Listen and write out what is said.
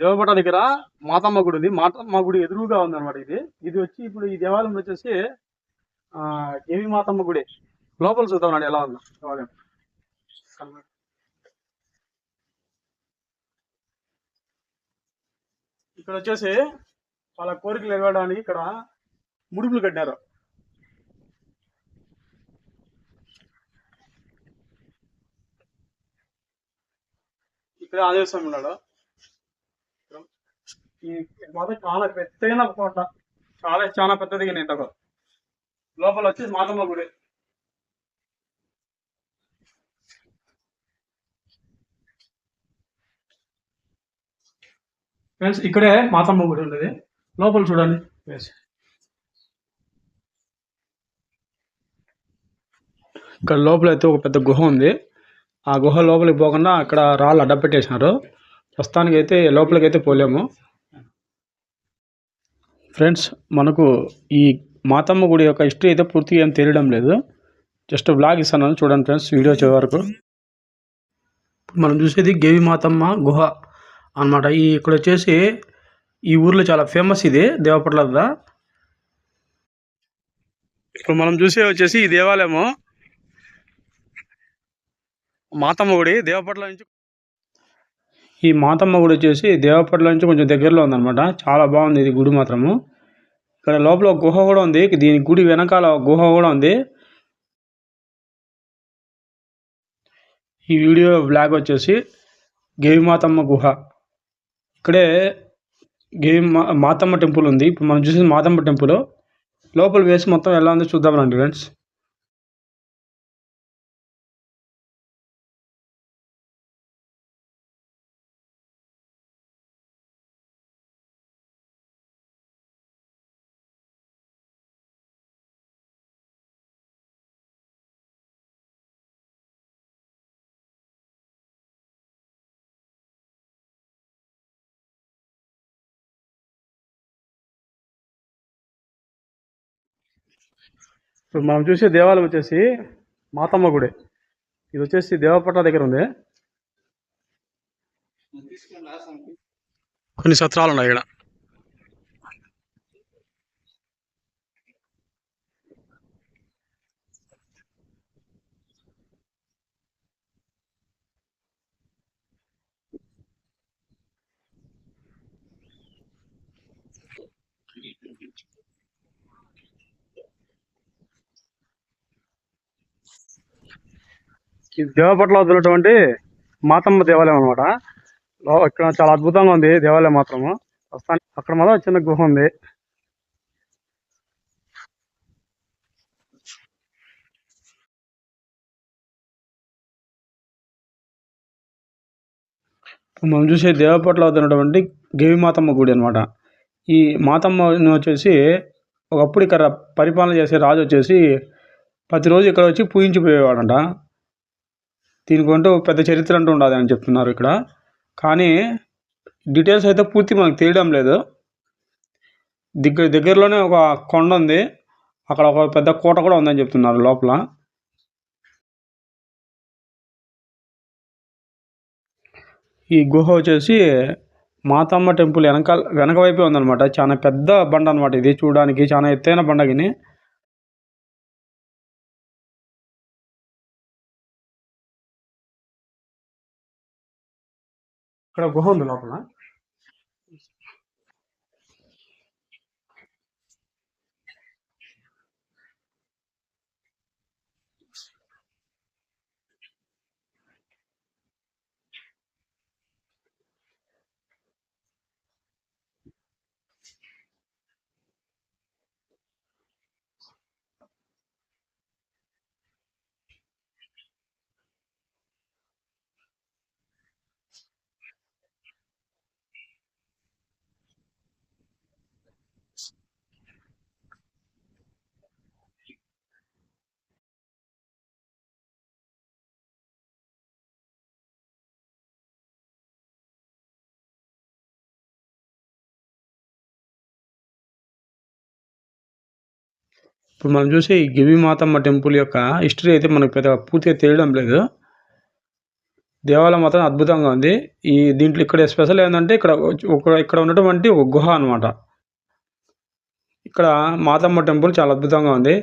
దేవపట దగ్గర మాతమ్మ గుడి ఉంది మాతమ్మ గుడి ఎదురుగా ఉంది అనమాట ఇది. ఇది వచ్చి ఇప్పుడు ఈ దేవాలయం వచ్చేసి ఏమి మాతమ్మ గుడి? లోపల చూద్దాం ఎలా ఉందో. దేవాలయం. ఇక్కడ వచ్చేసి వాళ్ళ కోరికలు నెరవేరడానికి ఇక్కడ ముడుపులు కట్టారు ఇక్కడ ఆదేశం ఉన్నాడు. ఈ మాత్రం చాలా పెద్దగా కోట చాలా చాలా పెద్దదిగా నేను లోపల వచ్చేసి మాతమ్మ గుడి. ఫ్రెండ్స్ ఇక్కడే మాతమ్మ గుడి ఉండేది లోపల చూడండి. ఇక్కడ లోపల అయితే ఒక పెద్ద గుహ ఉంది. ఆ గుహ లోపలికి పోకుండా అక్కడ రాళ్ళు అడ్డ పెట్టేసినారు. ప్రస్తుతానికి అయితే లోపలికి అయితే పోలేము. ఫ్రెండ్స్ మనకు ఈ మాతమ్మ గుడి యొక్క హిస్టరీ అయితే పూర్తిగా ఏం తెలియడం లేదు. జస్ట్ బ్లాగ్ ఇస్తాను చూడండి ఫ్రెండ్స్ వీడియో వచ్చే వరకు. మనం చూసేది గేవి మాతమ్మ గుహ అన్నమాట. ఈ ఇక్కడ వచ్చేసి ఈ ఊర్లో చాలా ఫేమస్ ఇది దేవపట్ల వద్ద. ఇప్పుడు మనం చూసే వచ్చేసి ఈ దేవాలయము. మాతమ్మ గుడి దేవపట్ల నుంచి ఈ మాతమ్మ గుడి వచ్చేసి దేవపట్ల నుంచి కొంచెం దగ్గరలో ఉందన్నమాట. చాలా బాగుంది ఇది గుడి మాత్రము. ఇక్కడ లోపల గుహ కూడా ఉంది. దీని గుడి వెనకాల గుహ కూడా ఉంది. ఈ వీడియో బ్లాగ్ వచ్చేసి గేవి మాతమ్మ గుహ. ఇక్కడే గేవి మా మాతమ్మ టెంపుల్ ఉంది. ఇప్పుడు మనం చూసేది మాతమ్మ టెంపుల్. లోపల వేసి మొత్తం ఎలా ఉందో చూద్దాం రండి ఫ్రెండ్స్. ఇప్పుడు మనం చూసే దేవాలయం వచ్చేసి మాతమ్మ గుడి. ఇది వచ్చేసి దేవపట్ల దగ్గర ఉంది. కొన్ని సత్రాలు ఉన్నాయి ఇక్కడ. దేవపట్ల వద్దున్నటువంటి మాతమ్మ దేవాలయం అనమాట ఇక్కడ చాలా అద్భుతంగా ఉంది దేవాలయం మాత్రము. ప్రస్తుతానికి అక్కడ మాత్రం చిన్న గుహ ఉంది. మనం చూసే దేవపట్ల వద్ద గవిమాతమ్మ మాతమ్మ గుడి అనమాట ఈ మాతమ్మ వచ్చేసి ఒకప్పుడు ఇక్కడ పరిపాలన చేసే రాజు వచ్చేసి ప్రతిరోజు ఇక్కడ వచ్చి పూజించిపోయేవాడంట. దీనికంటూ పెద్ద చరిత్ర అంటూ ఉండదు అని చెప్తున్నారు ఇక్కడ. కానీ డీటెయిల్స్ అయితే పూర్తి మనకు తెలియడం లేదు. దగ్గర దగ్గరలోనే ఒక కొండ ఉంది. అక్కడ ఒక పెద్ద కోట కూడా ఉందని చెప్తున్నారు లోపల. ఈ గుహ వచ్చేసి మాతమ్మ టెంపుల్ వెనకాల వెనక వైపే ఉందన్నమాట. చాలా పెద్ద బండ అనమాట ఇది చూడడానికి. చాలా ఎత్తైన బండగిని. ఇక్కడ గుహ ఉంది లోపల ఇప్పుడు మనం చూసే ఈ గివి మాతమ్మ టెంపుల్ యొక్క హిస్టరీ అయితే మనకు పెద్ద పూర్తిగా తెలియడం లేదు. దేవాలయం మాత్రం అద్భుతంగా ఉంది. ఈ దీంట్లో ఇక్కడ స్పెషల్ ఏంటంటే ఇక్కడ ఒక ఇక్కడ ఉన్నటువంటి ఒక గుహ అనమాట ఇక్కడ మాతమ్మ టెంపుల్ చాలా అద్భుతంగా ఉంది.